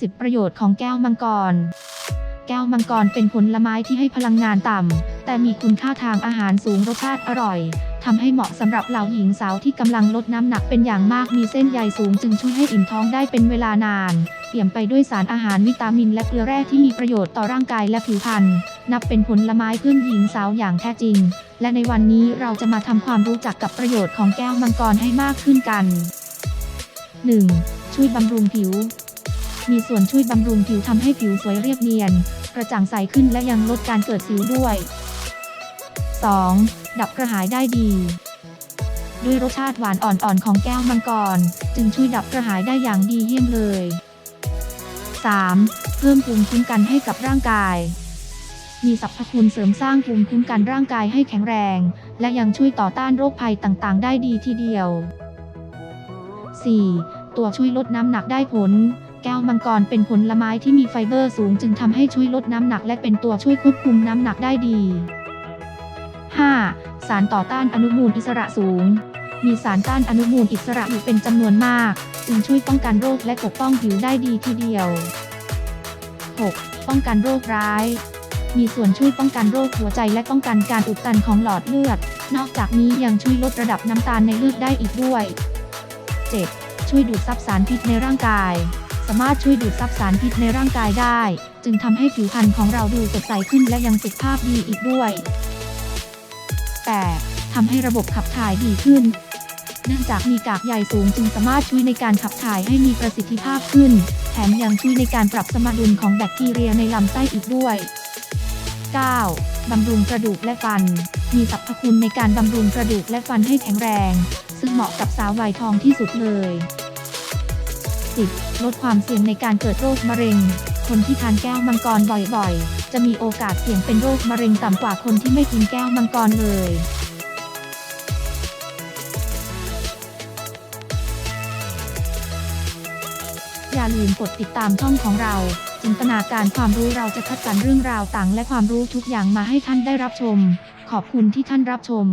10 ประโยชน์ของแก้วมังกร แก้วมังกรเป็นผลไม้ที่ให้พลังงานต่ำ แต่มีคุณค่าทางอาหารสูงรสชาติอร่อยทำให้เหมาะสำหรับเหล่าหญิงสาวที่กำลังลดน้ำหนักเป็นอย่างมากมีเส้นใยสูงจึงช่วยให้อิ่มท้องได้เป็นเวลานาน เปี่ยมไปด้วยสารอาหารวิตามินและเกลือแร่ที่มีประโยชน์ต่อร่างกายและผิวพรรณนับเป็นผลไม้เพื่อนหญิงสาวอย่างแท้จริง และในวันนี้เราจะมาทำความรู้จักกับประโยชน์ของแก้วมังกรให้มากขึ้นกัน 1. ช่วยบำรุงผิว มีส่วนช่วยบำรุงผิวทำให้ผิวสวยเรียบเนียน กระจ่างใสขึ้นและยังลดการเกิดสิวด้วย 2. ดับกระหายได้ดี ด้วยรสชาติหวานอ่อนๆของแก้วมังกร จึงช่วยดับกระหายได้อย่างดีเยี่ยมเลย 3. เพิ่มภูมิคุ้มกันให้กับร่างกายมีสรรพคุณเสริมสร้างภูมิคุ้มกันร่างกายให้แข็งแรง และยังช่วยต่อต้านโรคภัยต่างๆ ได้ดีทีเดียว 4. ตัวช่วยลดน้ำหนักได้ผล แก้วมังกรเป็นผลไม้ที่มีไฟเบอร์สูงจึงทำให้ช่วยลดน้ำหนักและเป็นตัวช่วยควบคุมน้ำหนักได้ดี 5. สารต่อต้านอนุมูลอิสระสูง มีสารต้านอนุมูลอิสระอยู่เป็นจำนวนมาก จึงช่วยป้องกันโรคและปกป้องผิวได้ดีทีเดียว 6. ป้องกันโรคร้าย มีส่วนช่วยป้องกันโรคหัวใจและป้องกันการอุดตันของหลอดเลือด นอกจากนี้ยังช่วยลดระดับน้ำตาลในเลือดได้อีกด้วย 7. ช่วยดูดซับสารพิษในร่างกาย สามารถช่วยดูดซับสารพิษในร่างกายได้ จึงทำให้ผิวพรรณของเราดูสดใสขึ้นและยังสุขภาพดีอีกด้วย 8. ทำให้ระบบขับถ่ายดีขึ้น เนื่องจากมีกากใยสูงจึงสามารถช่วยในการขับถ่ายให้มีประสิทธิภาพขึ้น แถมยังช่วยในการปรับสมดุลของแบคทีเรียในลำไส้อีกด้วย 9. บำรุงกระดูกและฟัน มีสรรพคุณในการบำรุงกระดูกและฟันให้แข็งแรง ซึ่งเหมาะกับสาววัยทองที่สุดเลย 10. ลดความเสี่ยงในการเกิดโรคมะเร็ง คนที่ทานแก้วมังกรบ่อยๆ จะมีโอกาสเสี่ยงเป็นโรคมะเร็งต่ำกว่าคนที่ไม่กินแก้วมังกรเลย อย่าลืมกดติดตามช่องของเรา จินตนาการความรู้เราจะคัดสรรเรื่องราวต่างและความรู้ทุกอย่างมาให้ท่านได้รับชม ขอบคุณที่ท่านรับชม